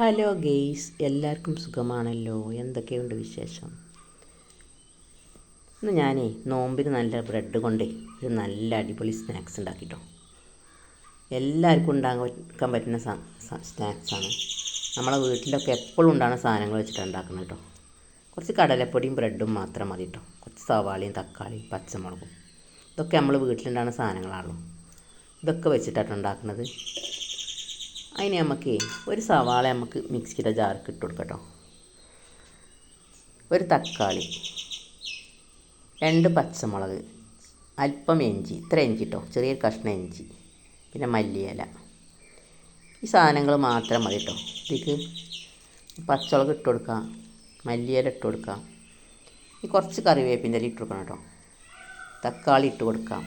Hello guys എല്ലാവർക്കും സുഖമാണല്ലോ? എന്തൊക്കെയുണ്ട് വിശേഷം? ഇന്ന് ഞാനേ നോമ്പിന് നല്ല ബ്രെഡ് കൊണ്ടേ ഒരു നല്ല അടിപൊളി സ്നാക്സ് ഉണ്ടാക്കിട്ടോ. എല്ലാവർക്കും ഉണ്ടാക്കാൻ പറ്റുന്ന സ്നാക്സാണ് നമ്മളെ വീട്ടിലൊക്കെ എപ്പോഴും ഉണ്ടാകുന്ന സാധനങ്ങൾ വെച്ചിട്ട് ഉണ്ടാക്കുന്നത് കേട്ടോ. കുറച്ച് കടലപ്പൊടിയും ബ്രെഡും മാത്രം മതി കേട്ടോ. കുറച്ച് സവാളയും തക്കാളിയും പച്ചമുളകും. ഇതൊക്കെ നമ്മൾ വീട്ടിലുണ്ടാകുന്ന സാധനങ്ങളാണല്ലോ. ഇതൊക്കെ വെച്ചിട്ടാണ് ഉണ്ടാക്കുന്നത്. അതിന് നമുക്ക് ഒരു സവാള നമുക്ക് മിക്സിയുടെ ജാർക്ക് ഇട്ട് കൊടുക്കട്ടോ ഒരു തക്കാളി രണ്ട് പച്ചമുളക് അല്പം ഇഞ്ചി ഇത്ര ഇഞ്ചി കേട്ടോ ചെറിയൊരു കഷ്ണം ഇഞ്ചി പിന്നെ മല്ലിയില. ഈ സാധനങ്ങൾ മാത്രം മതി കേട്ടോ ഇതിക്ക് പച്ചമുളക് ഇട്ട് കൊടുക്കാം മല്ലിയില ഇട്ട് കൊടുക്കാം ഈ കുറച്ച് കറിവേപ്പിന്റെ ഇട്ട് കൊടുക്കണം കേട്ടോ തക്കാളി ഇട്ട് കൊടുക്കാം.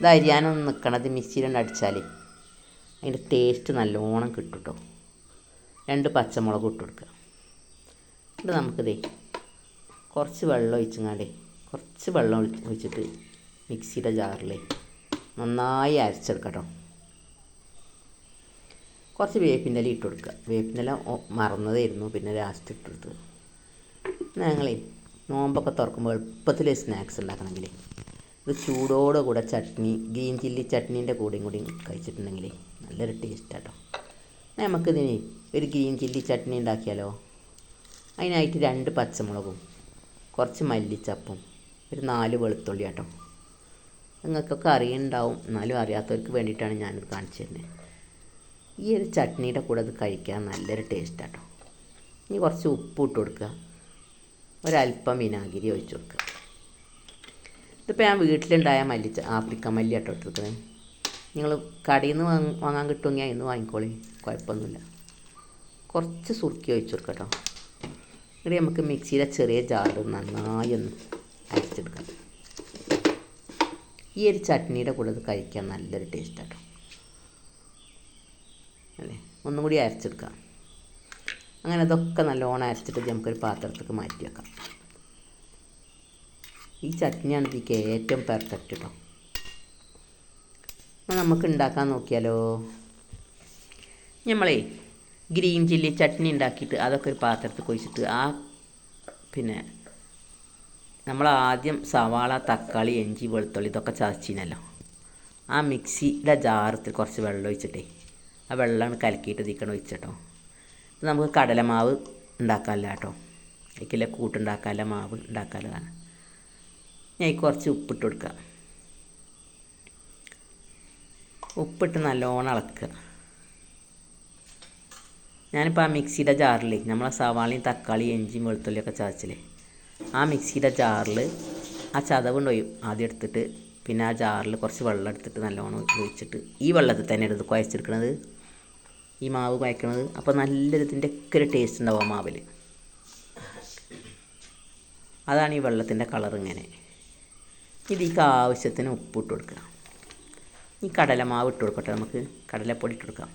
ഇത് അരിയാനൊന്നും നിൽക്കണത് മിക്സിയിലുണ്ട് അടിച്ചാൽ അതിന്റെ ടേസ്റ്റ് നല്ലോണം കിട്ടും കേട്ടോ രണ്ട് പച്ചമുളക് ഇട്ട് കൊടുക്കുക. എന്നിട്ട് നമുക്കിതേ കുറച്ച് വെള്ളം ഒഴിച്ചങ്ങാണ്ടേ കുറച്ച് വെള്ളം ഒഴിച്ചിട്ട് മിക്സിയുടെ ജാറിലേ നന്നായി അരച്ചെടുക്കട്ടോ കുറച്ച് വേപ്പിന്റെ ഇട്ട് കൊടുക്കുക. വേപ്പിന്റെ ഇല മറന്നതായിരുന്നു. പിന്നെ ലാസ്റ്റ് ഇട്ട് കൊടുത്തത്. ഞങ്ങളേ നോമ്പൊക്കെ തുറക്കുമ്പോൾ എളുപ്പത്തിൽ സ്നാക്സ് ഉണ്ടാക്കണമെങ്കിൽ ഇത് ചൂടോടെ കൂടെ ചട്നി ഗ്രീൻ ചില്ലി ചട്നീന്റെ കൂടെയും കൂടി കഴിച്ചിട്ടുണ്ടെങ്കിൽ നല്ലൊരു ടേസ്റ്റ് കേട്ടോ നമുക്കിതിന് ഒരു ഗ്രീൻ ചില്ലി ചട്നി ഉണ്ടാക്കിയാലോ? അതിനായിട്ട് രണ്ട് പച്ചമുളകും കുറച്ച് മല്ലിച്ചപ്പും ഒരു നാല് വെളുത്തുള്ളി കേട്ടോ നിങ്ങൾക്കൊക്കെ അറിയുന്നുണ്ടാവും എന്നാലും അറിയാത്തവർക്ക് വേണ്ടിയിട്ടാണ് ഞാനിത് കാണിച്ചു തരുന്നത് ഈ ഒരു ചട്നിയുടെ കൂടെ അത് കഴിക്കാൻ നല്ലൊരു ടേസ്റ്റ് കേട്ടോ ഇനി കുറച്ച് ഉപ്പ് ഇട്ട് കൊടുക്കുക. ഒരല്പം വിനാഗിരി ഒഴിച്ച് കൊടുക്കുക. ഇതിപ്പോൾ ഞാൻ വീട്ടിലുണ്ടായ മല്ലി ആഫ്രിക്ക മല്ലി കേട്ടോ എടുത്തിരിക്കുന്നത് നിങ്ങൾ കടയിൽ നിന്ന് വാങ്ങാൻ കിട്ടുമെങ്കിൽ അതിന്ന് വാങ്ങിക്കോളി. കുഴപ്പമൊന്നുമില്ല കുറച്ച് സുറുക്കി ഒഴിച്ചു കൊടുക്കട്ടോ. ഇവിടെ നമുക്ക് മിക്സിയിലെ ചെറിയ ജാറ് നന്നായി ഒന്ന് അരച്ചെടുക്കാം. ഈ ഒരു ചട്നിയുടെ കൂടെ ഇത് കഴിക്കാൻ നല്ലൊരു ടേസ്റ്റ് കേട്ടോ അല്ലേ? ഒന്നും കൂടി അരച്ചെടുക്കാം. അങ്ങനെ അതൊക്കെ നല്ലോണം അരച്ചിട്ട് നമുക്കൊരു പാത്രത്തേക്ക് മാറ്റി വെക്കാം. ഈ ചട്നിയാണ് ഇതിക്ക് ഏറ്റവും പെർഫെക്റ്റ് കേട്ടോ നമുക്ക് ഉണ്ടാക്കാൻ നോക്കിയാലോ? നമ്മളേ ഗ്രീൻ ചില്ലി ചട്നി ഉണ്ടാക്കിയിട്ട് അതൊക്കെ ഒരു പാത്രത്തിൽ കൊഴിച്ചിട്ട് ആ പിന്നെ നമ്മൾ ആദ്യം സവാള തക്കാളി ഇഞ്ചി വെളുത്തുള്ളി ഇതൊക്കെ ചതച്ചിനല്ലോ. ആ മിക്സിയുടെ ജാറത്തിൽ കുറച്ച് വെള്ളം ഒഴിച്ചിട്ടേ ആ വെള്ളമാണ് കലക്കിയിട്ട് ഇതിക്കണം ഒഴിച്ചിട്ടോ. ഇത് നമുക്ക് കടലമാവ് ഉണ്ടാക്കാമല്ല കേട്ടോ. അതിക്കില്ല കൂട്ടുണ്ടാക്കാമല്ല മാവ് ഉണ്ടാക്കാമല്ലാണ് ഞാൻ കുറച്ച് ഉപ്പിട്ട് കൊടുക്കുക ഉപ്പിട്ട് നല്ലോണം ഇളക്കുക. ഞാനിപ്പോൾ ആ മിക്സിയുടെ ജാറിൽ നമ്മളെ സവാളയും തക്കാളിയും ഇഞ്ചിയും വെളുത്തുള്ളിയൊക്കെ ചതച്ചില്ലേ ആ മിക്സിയുടെ ജാറിൽ ആ ചതവുണ്ട് ആദ്യം എടുത്തിട്ട് പിന്നെ ആ ജാറിൽ കുറച്ച് വെള്ളം എടുത്തിട്ട് നല്ലോണം ഒഴിച്ചിട്ട് ഈ വെള്ളത്തിൽ തന്നെ എടുത്ത് കുഴച്ചെടുക്കണത്. ഈ മാവ് കുഴക്കണത്. അപ്പോൾ നല്ല ഇതിന്റെ ഒക്കെ ഒരു ടേസ്റ്റ് ഉണ്ടാവും ആ മാവിൽ അതാണ് ഈ വെള്ളത്തിന്റെ കളർ ഇങ്ങനെ. ഇതിക്ക് ആവശ്യത്തിന് ഉപ്പിട്ട് കൊടുക്കുക. ഈ കടലമാവ് ഇട്ട് കൊടുക്കട്ടെ നമുക്ക്. കടലപ്പൊടി ഇട്ട് കൊടുക്കാം.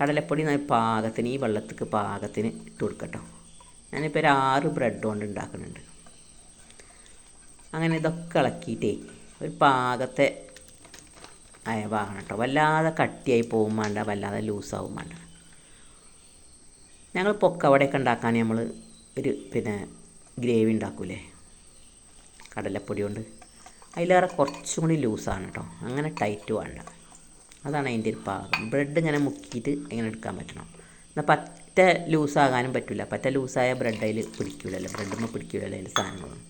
കടലപ്പൊടി പാകത്തിന് ഈ വെള്ളത്തിക്ക് പാകത്തിന് ഇട്ട് കൊടുക്കട്ടോ. ഞാനിപ്പോൾ ഒരു ആറ് ബ്രെഡ് കൊണ്ട് ഉണ്ടാക്കുന്നുണ്ട്. അങ്ങനെ ഇതൊക്കെ ഇളക്കിയിട്ടേ ഒരു പാകത്തെ അയവാകണം കേട്ടോ വല്ലാതെ കട്ടിയായി പോകും വേണ്ട വല്ലാതെ ലൂസാവും വേണ്ട. ഞങ്ങൾ പൊക്കവടയൊക്കെ ഉണ്ടാക്കാൻ നമ്മൾ ഒരു പിന്നെ ഗ്രേവി ഉണ്ടാക്കൂലേ? കടലപ്പൊടി കൊണ്ട്. അതിലേറെ കുറച്ചും കൂടി ലൂസാണ് കേട്ടോ. അങ്ങനെ ടൈറ്റ് വേണ്ട. അതാണ് അതിന്റെ ഒരു പാകം ബ്രെഡ് ഇങ്ങനെ മുക്കിയിട്ട് ഇങ്ങനെ എടുക്കാൻ പറ്റണം. എന്നാൽ പറ്റ ലൂസാകാനും പറ്റില്ല പറ്റ ലൂസായ ബ്രെഡ് അതിൽ പിടിക്കില്ലല്ലോ ബ്രെഡുമ്പോൾ പിടിക്കില്ലല്ലോ അതിൽ സാധനങ്ങളൊന്നും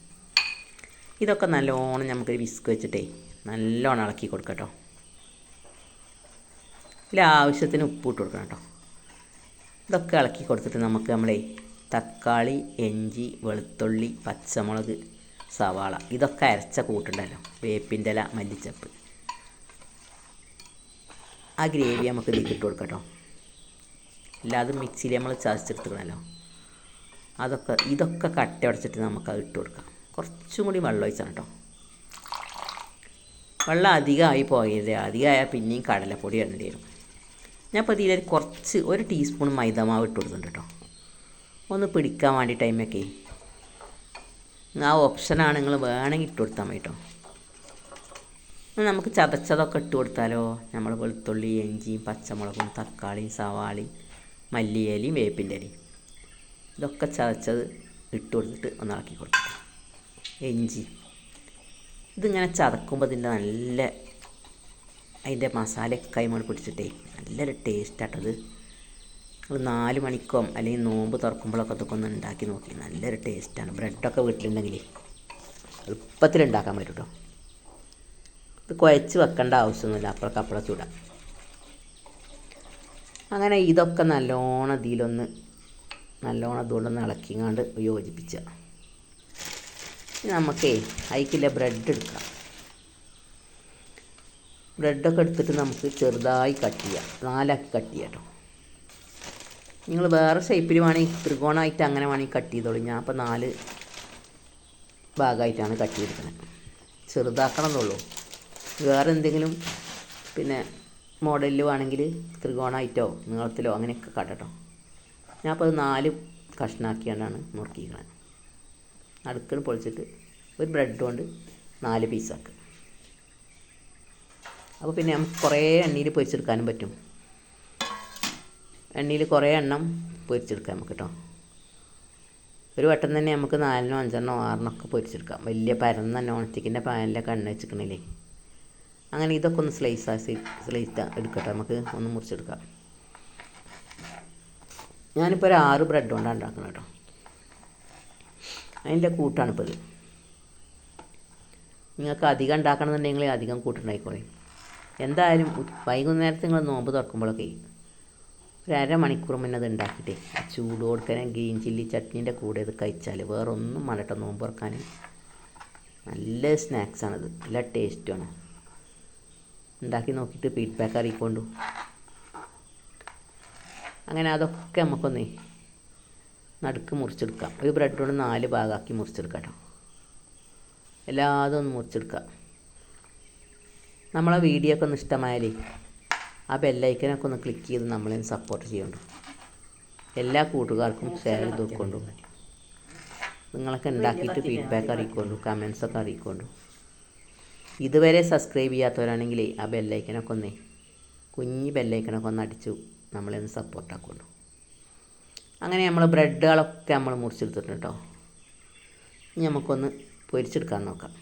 ഇതൊക്കെ നല്ലോണം നമുക്കൊരു വിസ്ക് വെച്ചിട്ടേ നല്ലോണം ഇളക്കി കൊടുക്കട്ടോ ഇതിൽ ആവശ്യത്തിന് ഉപ്പ് ഇട്ട് കൊടുക്കണം കേട്ടോ. ഇതൊക്കെ ഇളക്കി കൊടുത്തിട്ട് നമുക്ക് നമ്മളെ തക്കാളി ഇഞ്ചി വെളുത്തുള്ളി പച്ചമുളക് സവാള. ഇതൊക്കെ അരച്ച കൂട്ടുണ്ടല്ലോ. വേപ്പിന്റെ ഇല മല്ലിച്ചപ്പ്. ആ ഗ്രേവി നമുക്ക് ഇതിൽ ഇട്ട് കൊടുക്കട്ടോ. അല്ലാതെ മിക്സിയിൽ നമ്മൾ ചതച്ചെടുത്തുക്കണമല്ലോ അതൊക്കെ ഇതൊക്കെ കട്ട ഉടച്ചിട്ട് നമുക്ക് അത് ഇട്ട് കൊടുക്കാം. കുറച്ചും കൂടി വെള്ളം ഒഴിച്ചാണ് കേട്ടോ. വെള്ളം അധികമായി പോയത് അധികമായാൽ പിന്നെയും കടലപ്പൊടി ഇടേണ്ടി വരും. ഞാൻ ഇപ്പോൾ ഇതിൽ കുറച്ച് ഒരു ടീസ്പൂൺ മൈദമാവ് ഇട്ട് കൊടുക്കുന്നുണ്ട് കേട്ടോ. ഒന്ന് പിടിക്കാൻ വേണ്ടി ടൈമൊക്കെ. ആ ഓപ്ഷനാണ് നിങ്ങൾ വേണമെങ്കിൽ ഇട്ട് കൊടുത്താൽ മതി കേട്ടോ നമുക്ക് ചതച്ചതൊക്കെ ഇട്ട് കൊടുത്താലോ? നമ്മൾ വെളുത്തുള്ളി ഇഞ്ചിയും പച്ചമുളകും തക്കാളിയും സവാളയും മല്ലിയിലയും വേപ്പിന്റെ ഇലയും. ഇതൊക്കെ ചതച്ചത് ഇട്ട് കൊടുത്തിട്ട് ഒന്ന് ഇളക്കി കൊടുക്കും. ഇഞ്ചി. ഇതിങ്ങനെ ചതക്കുമ്പോൾ ഇതിന്റെ നല്ല അതിന്റെ മസാലയൊക്കെ കൈമോട് പിടിച്ചിട്ടേ നല്ലൊരു ടേസ്റ്റാട്ടത് നമ്മൾ നാല് മണിക്കോ അല്ലെങ്കിൽ നോമ്പ് തുറക്കുമ്പോഴൊക്കെ അതൊക്കെ ഒന്ന് ഉണ്ടാക്കി നോക്കി. നല്ലൊരു ടേസ്റ്റാണ് ബ്രെഡൊക്കെ വീട്ടിലുണ്ടെങ്കിൽ എളുപ്പത്തിൽ ഉണ്ടാക്കാൻ പറ്റും കേട്ടോ ഇത് കുഴച്ച് വെക്കേണ്ട ആവശ്യമൊന്നുമില്ല. അപ്പോഴൊക്കെ അപ്പുറം ചൂടാം. അങ്ങനെ ഇതൊക്കെ നല്ലോണം ഇതിലൊന്ന് നല്ലോണം അതുകൊണ്ടൊന്ന് ഇളക്കിങ്ങാണ്ട് യോജിപ്പിച്ച. നമുക്കേ അതിക്കില്ല ബ്രെഡ് എടുക്കാം. ബ്രെഡൊക്കെ എടുത്തിട്ട് നമുക്ക് ചെറുതായി കട്ട് ചെയ്യാം. നാലാക്കി കട്ട് ചെയ്യാം കേട്ടോ നിങ്ങൾ വേറെ ഷേപ്പിൽ വേണമെങ്കിൽ ത്രികോണമായിട്ട് അങ്ങനെ വേണമെങ്കിൽ കട്ട് ചെയ്തോളൂ. ഞാൻ അപ്പോൾ നാല് ഭാഗമായിട്ടാണ് കട്ട് ചെയ്തിരിക്കുന്നത് ചെറുതാക്കണം എന്നുള്ളൂ വേറെ എന്തെങ്കിലും പിന്നെ മോഡലിൽ വേണമെങ്കിൽ ത്രികോണമായിട്ടോ നീളത്തിലോ അങ്ങനെയൊക്കെ കട്ടട്ടോ ഞാൻ അപ്പോൾ അത് നാല് കഷ്ണാക്കിയാണ്ടാണ് നുറുക്കിക്കുന്നത് നടുക്കിന് പൊളിച്ചിട്ട് ഒരു ബ്രെഡ് കൊണ്ട് നാല് പീസാക്കുക അപ്പോൾ പിന്നെ നമുക്ക് കുറേ എണ്ണയിൽ പൊരിച്ചെടുക്കാനും പറ്റും. എണ്ണയിൽ കുറേ എണ്ണം പൊരിച്ചെടുക്കാം നമുക്ക് കേട്ടോ ഒരു വട്ടം തന്നെ നമുക്ക് നാലിനോ അഞ്ചെണ്ണോ ആറിനോ ഒക്കെ പൊരിച്ചെടുക്കാം. വലിയ പരന്ന നോൺ സ്റ്റിക്കിന്റെ പാനിലൊക്കെ എണ്ണ വെച്ചിരിക്കണില്ലേ? അങ്ങനെ ഇതൊക്കെ ഒന്ന് സ്ലൈസ് സ്ലൈസ് എടുക്കട്ടെ. നമുക്ക് ഒന്ന് മുറിച്ചെടുക്കാം. ഞാനിപ്പോൾ ഒരു ആറ് ബ്രെഡ് കൊണ്ടാണ് ഉണ്ടാക്കുന്നത് കേട്ടോ അതിന്റെ കൂട്ടാണിപ്പോൾ ഇത് നിങ്ങൾക്ക് അധികം ഉണ്ടാക്കണമെന്നുണ്ടെങ്കിൽ അധികം കൂട്ടുണ്ടായിക്കോളെ. എന്തായാലും വൈകുന്നേരത്ത് നിങ്ങൾ നോമ്പ് തുറക്കുമ്പോഴൊക്കെ ഒരു അരമണിക്കൂർ മുന്നേ അത് ഉണ്ടാക്കിയിട്ടേ ചൂട് കൊടുക്കാൻ ഗ്രീൻ ചില്ലി ചട്നീന്റെ കൂടെ ഇത് കഴിച്ചാൽ വേറെ ഒന്നും മലട്ട നോമ്പ് തുറക്കാൻ. നല്ല സ്നാക്സാണിത് നല്ല ടേസ്റ്റുമാണ് ഉണ്ടാക്കി നോക്കിയിട്ട് ഫീഡ്ബാക്ക് അറിയിക്കൊണ്ടു. അങ്ങനെ അതൊക്കെ നമുക്കൊന്ന് നടുക്ക് മുറിച്ചെടുക്കാം. ഒരു ബ്രെഡ് കൊണ്ട് നാല് ഭാഗമാക്കി മുറിച്ചെടുക്കാം കേട്ടോ എല്ലാതും ഒന്ന് മുറിച്ചെടുക്കാം. നമ്മളെ വീഡിയോ ഒക്കെ ഒന്ന് ഇഷ്ടമായാലേ ആ ബെല്ലൈക്കനൊക്കെ ഒന്ന് ക്ലിക്ക് ചെയ്ത് നമ്മളെ സപ്പോർട്ട് ചെയ്യണം എല്ലാ കൂട്ടുകാർക്കും ഷെയർ ചെയ്ത് വെക്കൊണ്ടു. നിങ്ങളൊക്കെ ഉണ്ടാക്കിയിട്ട് ഫീഡ്ബാക്ക് അറിയിക്കൊണ്ടു കമൻസൊക്കെ അറിയിക്കൊണ്ടു. ഇതുവരെ സബ്സ്ക്രൈബ് ചെയ്യാത്തവരാണെങ്കിൽ ആ ബെല്ലൈക്കനൊക്കെ ഒന്നേ കുഞ്ഞ് ബെല്ലൈക്കനൊക്കെ ഒന്ന് അടിച്ചു നമ്മളെ ഒന്ന് സപ്പോർട്ടാക്കൊണ്ടു അങ്ങനെ നമ്മൾ ബ്രെഡുകളൊക്കെ നമ്മൾ മുറിച്ചെടുത്തിട്ടുണ്ട് കേട്ടോ ഇനി നമുക്കൊന്ന് പൊരിച്ചെടുക്കാൻ നോക്കാം.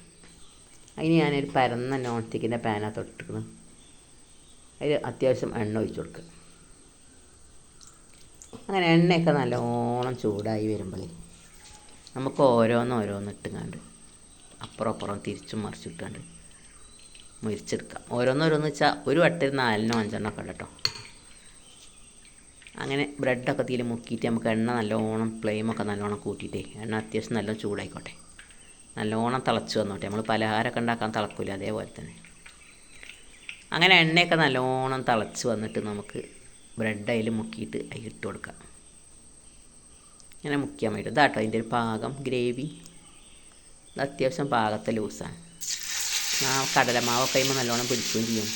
അതിന് ഞാനൊരു പരന്ന നോൺ സ്റ്റിക്കിന്റെ പാനാണ് ഇട്ടിരിക്കുന്നത് അതിൽ അത്യാവശ്യം എണ്ണ ഒഴിച്ച് കൊടുക്കുക അങ്ങനെ എണ്ണയൊക്കെ നല്ലോണം ചൂടായി വരുമ്പോൾ നമുക്ക് ഓരോന്ന് ഓരോന്ന് ഇട്ടുങ്ങാണ്ട് അപ്പുറം അപ്പുറം തിരിച്ചും മറിച്ചിട്ടാണ്ട് മുരിച്ചെടുക്കാം. ഓരോന്നോരോന്ന് വെച്ചാൽ ഒരു വട്ടത്തിൽ നാലിനോ അഞ്ചെണ്ണോ ഒക്കെ കേട്ടോ അങ്ങനെ ബ്രെഡൊക്കെ തീരെ മുക്കിയിട്ട് നമുക്ക് എണ്ണ നല്ലോണം ഫ്ലെയിമൊക്കെ നല്ലോണം കൂട്ടിയിട്ടേ എണ്ണ അത്യാവശ്യം നല്ലോണം ചൂടായിക്കോട്ടെ. നല്ലോണം തിളച്ച് വന്നോട്ടെ. നമ്മൾ പലഹാരമൊക്കെ ഉണ്ടാക്കാൻ തിളക്കില്ല അതേപോലെ തന്നെ. അങ്ങനെ എണ്ണയൊക്കെ നല്ലോണം തിളച്ച് വന്നിട്ട് നമുക്ക് ബ്രെഡ് അതിൽ മുക്കിയിട്ട് അതിൽ ഇട്ട് കൊടുക്കാം. ഇങ്ങനെ മുക്കിയാൽ മതി. ഇതാട്ടോ അതിന്റെ ഒരു പാകം. ഗ്രേവി. ഇത് അത്യാവശ്യം പാകത്തെ ലൂസാണ്. ആ കടലമാവൊക്കെ കഴിയുമ്പോൾ നല്ലോണം പിടിക്കുകയും ചെയ്യും.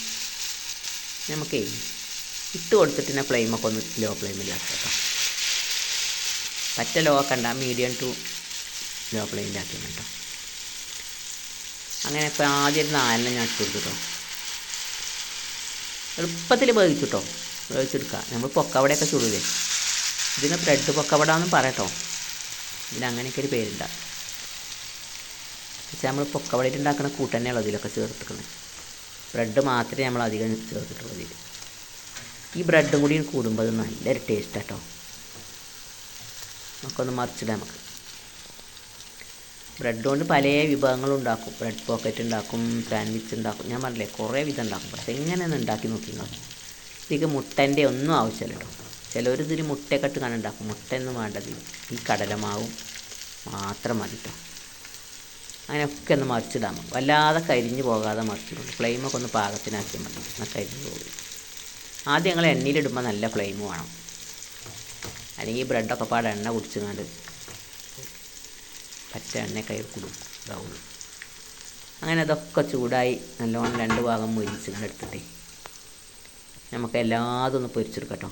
നമുക്കേ ഇട്ട് കൊടുത്തിട്ട് തന്നെ ഫ്ലെയിമൊക്കെ ഒന്ന് ലോ ഫ്ലെയിമിലാക്കാം പറ്റ ലോ ആക്കണ്ട മീഡിയം ടു ലോ ഫ്ലെയിമിലാക്കിയാണ് കേട്ടോ അങ്ങനെ ഇപ്പോൾ ആദ്യം ഒരു ഞാൻ ഇട്ട് കൊടുത്തു കേട്ടോ എളുപ്പത്തിൽ വേവിച്ചു കേട്ടോ വേവിച്ചെടുക്കുക. നമ്മൾ പൊക്കവടയൊക്കെ ചുടൂലേ ഇതിന് ബ്രെഡ് പൊക്കവട എന്നും പറയട്ടോ. ഇതിന് അങ്ങനെയൊക്കെ ഒരു പേരുണ്ട. പക്ഷേ നമ്മൾ പൊക്കവടയിട്ട് ഉണ്ടാക്കുന്ന കൂട്ട് തന്നെയുള്ളൂ ഇതിലൊക്കെ ചേർത്തിക്കുന്നത് ബ്രെഡ് മാത്രമേ നമ്മൾ അധികം ചേർത്തിട്ടുള്ളൂ ഇതിൽ ഈ ബ്രെഡും കൂടി കൂടുമ്പോൾ അത് നല്ലൊരു ടേസ്റ്റ് കേട്ടോ നമുക്കൊന്ന് മറിച്ചിടാം നമുക്ക്. ബ്രെഡ് കൊണ്ട് പല വിഭവങ്ങളും ഉണ്ടാക്കും. ബ്രെഡ് പോക്കറ്റ് ഉണ്ടാക്കും സാൻഡ്വിച്ച് ഉണ്ടാക്കും. ഞാൻ പറഞ്ഞില്ലേ കുറേ വിധം ഉണ്ടാക്കും. പക്ഷെ എങ്ങനെയൊന്ന് ഉണ്ടാക്കി നോക്കി നിങ്ങൾ ഇതിലേക്ക് മുട്ടന്റെ ഒന്നും ആവശ്യമില്ല കേട്ടോ. ചിലവർ ഇതിന് മുട്ടയൊക്കെ ഇട്ട് കാണാൻ ഉണ്ടാക്കും. മുട്ടയൊന്നും വേണ്ടത് ഈ കടലമാവും മാത്രം മതി കേട്ടോ. അങ്ങനെയൊക്കെ ഒന്ന് മറിച്ചിടാം വല്ലാതെ കരിഞ്ഞു പോകാതെ മറിച്ചിടും. ഫ്ലെയിമൊക്കെ ഒന്ന് പാകത്തിനാക്കിയാൽ മതി. എന്നാൽ കരിഞ്ഞു പോകും. ആദ്യം ഞങ്ങൾ എണ്ണയിലിടുമ്പോൾ നല്ല ഫ്ലെയിം വേണം. അല്ലെങ്കിൽ ബ്രെഡൊക്കെ പാടെ എണ്ണ കുടിച്ചുകൊണ്ട് പച്ച എണ്ണ കയ്യിൽ കൂടും അങ്ങനെ അതൊക്കെ ചൂടായി നല്ലോണം രണ്ട് ഭാഗം മുരിച്ച് ഇങ്ങനെ എടുത്തിട്ടേ നമുക്ക് എല്ലാതും ഒന്ന് പൊരിച്ചെടുക്കട്ടോ.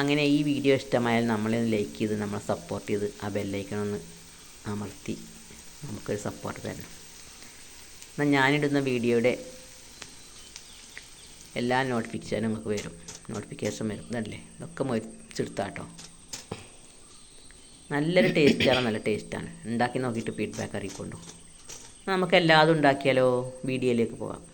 അങ്ങനെ ഈ വീഡിയോ ഇഷ്ടമായാൽ നമ്മളെ ലൈക്ക് ചെയ്ത് നമ്മളെ സപ്പോർട്ട് ചെയ്ത് ആ ബെല്ലൈക്കണൊന്ന് അമർത്തി നമുക്കൊരു സപ്പോർട്ട് തരണം. എന്നാൽ ഞാനിടുന്ന വീഡിയോയുടെ എല്ലാ നോട്ടിഫിക്കേഷനും നമുക്ക് വരും. നോട്ടിഫിക്കേഷൻ വരും. ഇതല്ലേ? ഇതൊക്കെ മൊരിച്ചെടുത്താട്ടോ. നല്ലൊരു ടേസ്റ്റാണ് നല്ല ടേസ്റ്റാണ്. ഉണ്ടാക്കി നോക്കിയിട്ട് ഫീഡ്ബാക്ക് അറിയിക്കൊണ്ടു. നമുക്ക് എല്ലാതും ഉണ്ടാക്കിയാലോ? വീഡിയോയിലേക്ക് പോകാം